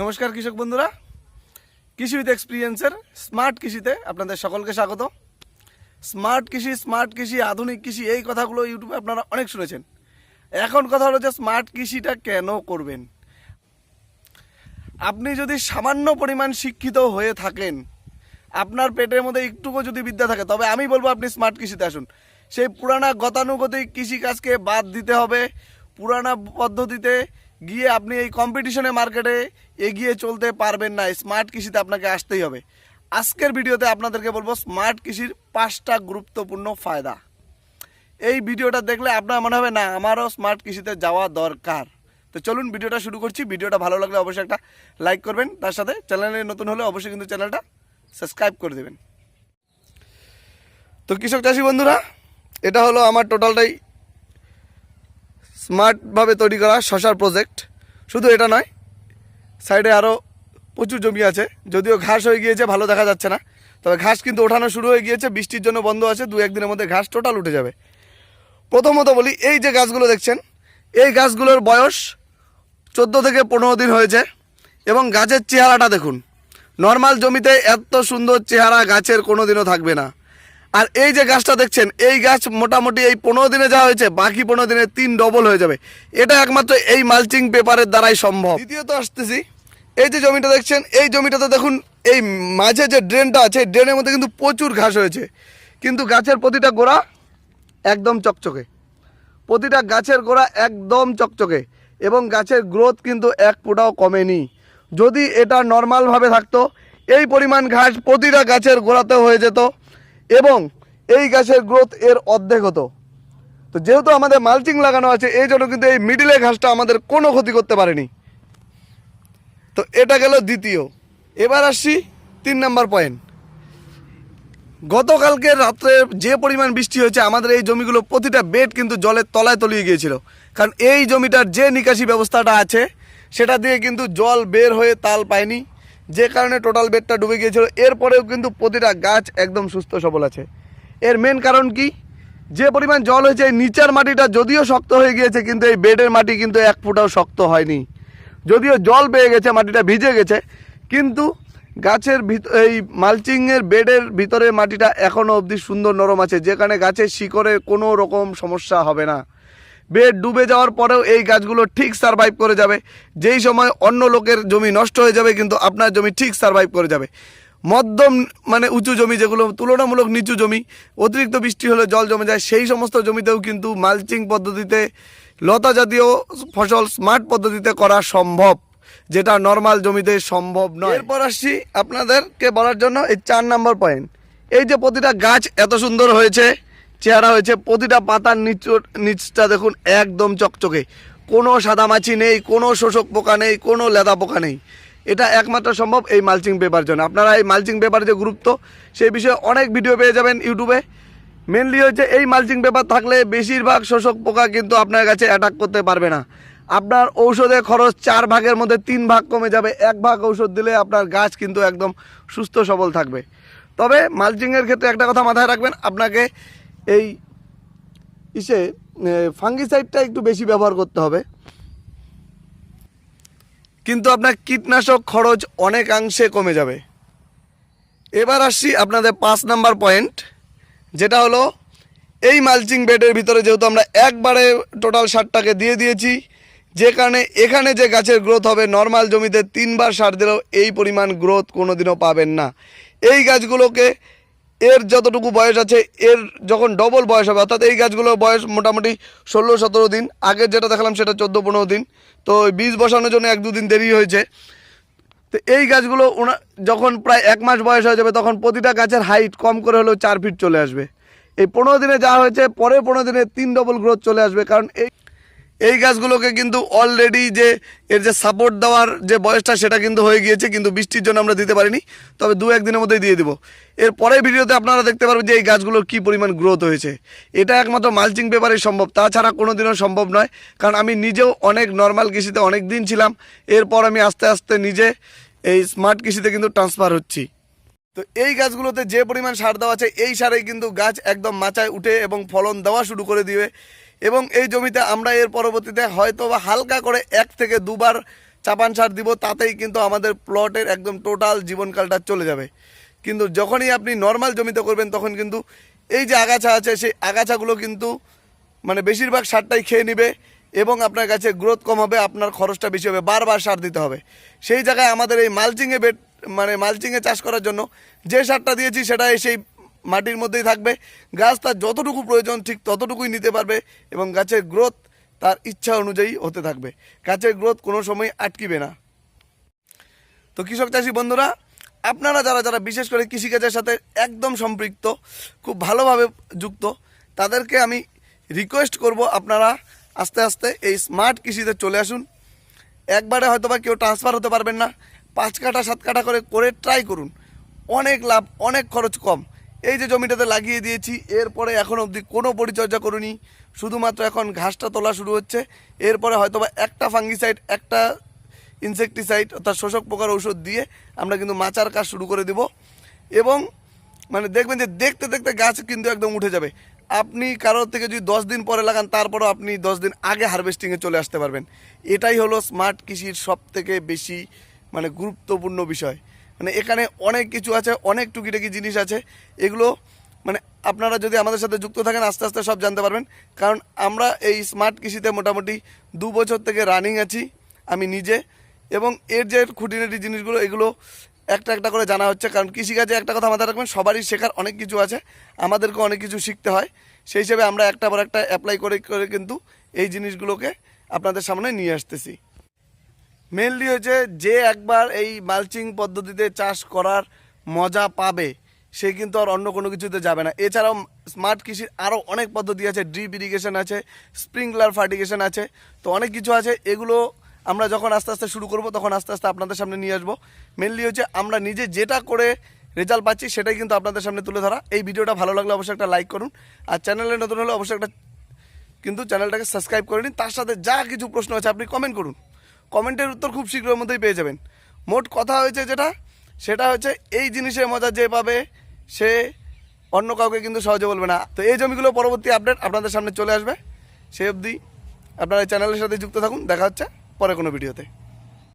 নমস্কার কৃষক বন্ধুরা। কৃষি উইথ এক্সপিরিয়েন্সের স্মার্ট কৃষিতে আপনাদের সকলকে স্বাগত স্মার্ট কৃষি স্মার্ট কৃষি, আধুনিক কৃষি, এই কথাগুলো ইউটিউবে আপনারা অনেক শুনেছেন। এখন কথা হলো যে স্মার্ট কৃষিটা কেন করবেন? আপনি যদি সামান্য পরিমাণ শিক্ষিত হয়ে থাকেন, আপনার পেটের মধ্যে একটুকু যদি বিদ্যা থাকে, তবে আমি বলব আপনি স্মার্ট কৃষিতে আসুন। সেই পুরানা গতানুগতিক কৃষিকাজকে বাদ দিতে হবে। পুরানা পদ্ধতিতে গিয়ে আপনি এই কম্পিটিশনে মার্কেটে এগিয়ে চলতে পারবেন না। স্মার্ট কৃষিতে আপনাকে আসতেই হবে। আজকের ভিডিওতে আপনাদেরকে বলব স্মার্ট কৃষির পাঁচটা গুরুত্বপূর্ণ ফায়দা। এই ভিডিওটা দেখলে আপনার মনে হবে, না, আমারও স্মার্ট কৃষিতে যাওয়া দরকার। তো চলুন ভিডিওটা শুরু করছি। ভিডিওটা ভালো লাগলে অবশ্যই একটা লাইক করবেন। তার সাথে চ্যানেলে নতুন হলে অবশ্যই কিন্তু চ্যানেলটা সাবস্ক্রাইব করে দেবেন। তো কৃষক চাষি বন্ধুরা, এটা হলো আমার টোটালটাই স্মার্টভাবে তৈরি করা শশার প্রজেক্ট। শুধু এটা নয়, সাইডে আরও প্রচুর জমি আছে। যদিও ঘাস হয়ে গিয়েছে, ভালো দেখা যাচ্ছে না। তবে ঘাস কিন্তু ওঠানো শুরু হয়ে গিয়েছে, বৃষ্টির জন্য বন্ধ আছে দু একদিনের মধ্যে ঘাস টোটাল উঠে যাবে। প্রথমত বলি, এই যে গাছগুলো দেখছেন, এই গাছগুলোর বয়স চোদ্দ থেকে পনেরো দিন হয়েছে এবং গাছের চেহারাটা দেখুন। নর্মাল জমিতে এত সুন্দর চেহারা গাছের কোনো দিনও থাকবে না। আর এই যে গাছটা দেখছেন, এই গাছ মোটামুটি এই পনেরো দিনে যা হয়েছে, বাকি পনেরো দিনে তিন ডবল হয়ে যাবে। এটা একমাত্র এই মালচিং পেপারের দ্বারাই সম্ভব। দ্বিতীয়ত আসতেছি, এই যে জমিটা দেখছেন, এই জমিটাতে দেখুন, এই মাঝে যে ড্রেনটা আছে ড্রেনের মধ্যে কিন্তু প্রচুর ঘাস হয়েছে। কিন্তু গাছের প্রতিটা গোড়া একদম চকচকে। প্রতিটা গাছের গোড়া একদম চকচকে এবং গাছের গ্রোথ কিন্তু এক ফুটাও কমেনি। যদি এটা নর্মালভাবে থাকতো, এই পরিমাণ ঘাস প্রতিটা গাছের গোড়াতে হয়ে যেত। এবং এই গাছের গ্রোথ এর অর্ধেক হতো। তো যেহেতু আমাদের মালচিং লাগানো আছে, এই জন্য কিন্তু এই মিডিলে ঘাসটা আমাদের কোনো ক্ষতি করতে পারেনি। তো এটা গেল দ্বিতীয়। এবার আসছি তিন নাম্বার পয়েন্ট গতকালকে রাত্রে যে পরিমাণ বৃষ্টি হয়েছে, আমাদের এই জমিগুলো প্রতিটা বেড কিন্তু জলের তলায় তলিয়ে গিয়েছিল। কারণ এই জমিটার যে নিকাশি ব্যবস্থাটা আছে, সেটা দিয়ে কিন্তু জল বের হয়ে তাল পায়নি। যে কারণে টোটাল বেডটা ডুবে গিয়েছিল। এরপরেও কিন্তু প্রতিটা গাছ একদম সুস্থ সবল আছে। এর মেন কারণ কি? যে পরিমাণ জল হয়েছে, এই নিচের মাটিটা যদিও শক্ত হয়ে গিয়েছে, কিন্তু এই বেডের মাটি কিন্তু এক ফুটাও শক্ত হয়নি। যদিও জল পেয়ে গেছে, মাটিটা ভিজে গেছে, কিন্তু গাছের এই মালচিংয়ের বেডের ভিতরে মাটিটা এখনও অবধি সুন্দর নরম আছে, যেখানে গাছের শিকড়ে কোনো রকম সমস্যা হবে না। বেড ডুবে যাওয়ার পরেও এই গাছগুলো ঠিক সারভাইভ করে যাবে। যেই সময় অন্য লোকের জমি নষ্ট হয়ে যাবে, কিন্তু আপনার জমি ঠিক সারভাইভ করে যাবে। মধ্যম মানে উঁচু জমি যেগুলো তুলনামূলক নিচু জমি, অতিরিক্ত বৃষ্টি হলে জল জমে যায়, সেই সমস্ত জমিতেও কিন্তু মালচিং পদ্ধতিতে, লতা জাতীয় ফসল স্মার্ট পদ্ধতিতে করা সম্ভব, যেটা নর্মাল জমিতে সম্ভব নয়। এরপর আসছি আপনাদেরকে বলার জন্য এই চার নম্বর পয়েন্ট এই যে প্রতিটা গাছ এত সুন্দর হয়েছে চেহারা হয়েছে, প্রতিটা পাতার নিচ নিচটা দেখুন একদম চকচকে। কোনো সাদামাছি নেই, কোনো শোষক পোকা নেই, কোনো লেদা পোকা নেই। এটা একমাত্র সম্ভব এই মালচিং পেপার জন্য। আপনারা এই মালচিং পেপার যে গুরুত্ব, সেই বিষয়ে অনেক ভিডিও পেয়ে যাবেন ইউটিউবে মেনলি হচ্ছে এই মালচিং পেপার থাকলে বেশিরভাগ শোষক পোকা কিন্তু আপনার কাছে অ্যাটাক করতে পারবে না। আপনার ঔষধের খরচ চার ভাগের মধ্যে তিন ভাগ কমে যাবে। এক ভাগ ঔষধ দিলে আপনার গাছ কিন্তু একদম সুস্থ সবল থাকবে। তবে মালচিংয়ের ক্ষেত্রে একটা কথা মাথায় রাখবেন, আপনাকে এই ইসে ফাঙ্গিসাইডটা একটু বেশি ব্যবহার করতে হবে। কিন্তু আপনার কীটনাশক খরচ অনেকাংশে কমে যাবে। এবার আসছি আপনাদের পাঁচ নাম্বার পয়েন্ট যেটা হলো এই মালচিং বেডের ভিতরে যেহেতু আমরা একবারে টোটাল সারটাকে দিয়ে দিয়েছি, যে কারণে এখানে যে গাছের গ্রোথ হবে নর্মাল জমিতে তিনবার সার দিলেও এই পরিমাণ গ্রোথ কোনো দিনও পাবেন না। এই গাছগুলোকে এর যতটুকু বয়স আছে, এর যখন ডবল বয়স হবে, অর্থাৎ এই গাছগুলোর বয়স মোটামুটি ষোলো, সতেরো দিন আগের যেটা দেখালাম সেটা চোদ্দ, পনেরো দিন। তো বীজ বসানোর জন্য এক, দুদিন দেরি হয়েছে। তো এই গাছগুলো ওনা যখন প্রায় এক মাস বয়স হয়ে যাবে, তখন প্রতিটা গাছের হাইট কম করে হলেও চার ফিট চলে আসবে। এই পনেরো দিনে যা হয়েছে পরে পনেরো দিনে তিন ডবল গ্রোথ চলে আসবে, কারণ এই এই গাছগুলোকে কিন্তু অলরেডি যে এর যে সাপোর্ট দেওয়ার যে বয়সটা সেটা কিন্তু হয়ে গিয়েছে, কিন্তু বৃষ্টির জন্য আমরা দিতে পারিনি। তবে দু একদিনের মধ্যেই দিয়ে দিব। এর পরের ভিডিওতে আপনারা দেখতে পারবেন যে এই গাছগুলোর কী পরিমাণ গ্রোথ হয়েছে। এটা একমাত্র মালচিং পেপারে সম্ভব, তাছাড়া কোনো দিনও সম্ভব নয়। কারণ আমি নিজেও অনেক নর্মাল কৃষিতে অনেক দিন ছিলাম। এরপর আমি আস্তে আস্তে নিজে এই স্মার্ট কৃষিতে কিন্তু ট্রান্সফার হচ্ছি। তো এই গাছগুলোতে যে পরিমাণ সার দেওয়া আছে, এই সারেই কিন্তু গাছ একদম মাচায় উঠে এবং ফলন দেওয়া শুরু করে দিবে। এবং এই জমিতে আমরা এর পরবর্তীতে হয়তো বা হালকা করে এক থেকে দুবার চাপান সার দিব, তাতেই কিন্তু আমাদের প্লটের একদম টোটাল জীবনকালটা চলে যাবে। কিন্তু যখনই আপনি নর্মাল জমিতে করবেন, তখন কিন্তু এই যে আগাছা আছে, সেই আগাছাগুলো কিন্তু মানে বেশিরভাগ সারটাই খেয়ে নেবে এবং আপনার কাছে গ্রোথ কম হবে, আপনার খরচটা বেশি হবে, বারবার সার দিতে হবে। সেই জায়গায় আমাদের এই মালচিংয়ে বেড মানে মালচিংয়ে চাষ করার জন্য যে সারটা দিয়েছি, সেটা সেই মাটির মধ্যেই থাকবে। গাছ তার যতটুকু প্রয়োজন ঠিক ততটুকুই নিতে পারবে এবং গাছের গ্রোথ তার ইচ্ছা অনুযায়ী হতে থাকবে। গাছের গ্রোথ কোনো সময় আটকিবে না। তো কৃষক চাষি বন্ধুরা, আপনারা যারা যারা বিশেষ করে কৃষিকাজের সাথে একদম সম্পৃক্ত, খুব ভালোভাবে যুক্ত, তাদেরকে আমি রিকোয়েস্ট করব আপনারা আস্তে আস্তে এই স্মার্ট কৃষিতে চলে আসুন। একবারে হয়তো বা কেউ ট্রান্সফার হতে পারবেন না। পাঁচ কাটা সাত কাটা করে করে ট্রাই করুন। অনেক লাভ, অনেক খরচ কম। এই যে জমিটাতে লাগিয়ে দিয়েছি, এরপরে এখন অবধি কোনো পরিচর্যা করিনি। শুধুমাত্র এখন ঘাসটা তোলা শুরু হচ্ছে। এরপরে হয়তো বা একটা ফাঙ্গিসাইড, একটা ইনসেকটিসাইড অর্থাৎ শোষক পোকার ঔষধ দিয়ে আমরা কিন্তু মাচার কাজ শুরু করে দেব। এবং মানে দেখবেন যে দেখতে দেখতে গাছ কিন্তু একদম উঠে যাবে। আপনি কারোর থেকে যদি দশ দিন পরে লাগান, তারপরও আপনি দশ দিন আগে হারভেস্টিংয়ে চলে আসতে পারবেন। এটাই হলো স্মার্ট কৃষির সব থেকে বেশি মানে গুরুত্বপূর্ণ বিষয়। মানে এখানে অনেক কিছু আছে, অনেক টুকিটাকি জিনিস আছে। এগুলো মানে আপনারা যদি আমাদের সাথে যুক্ত থাকেন, আস্তে আস্তে সব জানতে পারবেন। কারণ আমরা এই স্মার্ট কৃষিতে মোটামুটি দু বছর থেকে রানিং আছি, আমি নিজে। এবং এর যে খুঁটিনাটি জিনিসগুলো, এগুলো একটা একটা করে জানা হচ্ছে। কারণ কৃষিকাজে একটা কথা মাথায় রাখবেন, সবারই শেখার অনেক কিছু আছে। আমাদেরকে অনেক কিছু শিখতে হয়। সেই হিসেবে আমরা একটা পর একটা অ্যাপ্লাই করে করে কিন্তু এই জিনিসগুলোকে আপনাদের সামনে নিয়ে আসতেছি। মেনলি হচ্ছে যে একবার এই মালচিং পদ্ধতিতে চাষ করার মজা পাবে, সে কিন্তু আর অন্য কোনো কিছুতে যাবে না। এছাড়াও স্মার্ট কৃষির আরও অনেক পদ্ধতি আছে ড্রিপ ইরিগেশন আছে স্প্রিংলার ফার্টিগেশন আছে, তো অনেক কিছু আছে। এগুলো আমরা যখন আস্তে আস্তে শুরু করব, তখন আস্তে আস্তে আপনাদের সামনে নিয়ে আসব। মেনলি হচ্ছে আমরা নিজে যেটা করে রেজাল্ট পাচ্ছি, সেটাই কিন্তু আপনাদের সামনে তুলে ধরা। এই ভিডিওটা ভালো লাগলে অবশ্যই একটা লাইক করুন। আর চ্যানেলে নতুন হলে অবশ্যই একটা, কিন্তু চ্যানেলটাকে সাবস্ক্রাইব করে নিন। তার সাথে যা কিছু প্রশ্ন আছে, আপনি কমেন্ট করুন। কমেন্টের উত্তর খুব শীঘ্রের মধ্যেই পেয়ে যাবেন। মোট কথা হয়েছে যেটা, সেটা হচ্ছে এই জিনিসের মজা যে পাবে, সে অন্য কাউকে কিন্তু সহজে বলবে না। তো এই জমিগুলো পরবর্তী আপডেট আপনাদের সামনে চলে আসবে। সে অবধি আপনারা চ্যানেলের সাথে যুক্ত থাকুন। দেখা হচ্ছে পরে কোনো ভিডিওতে।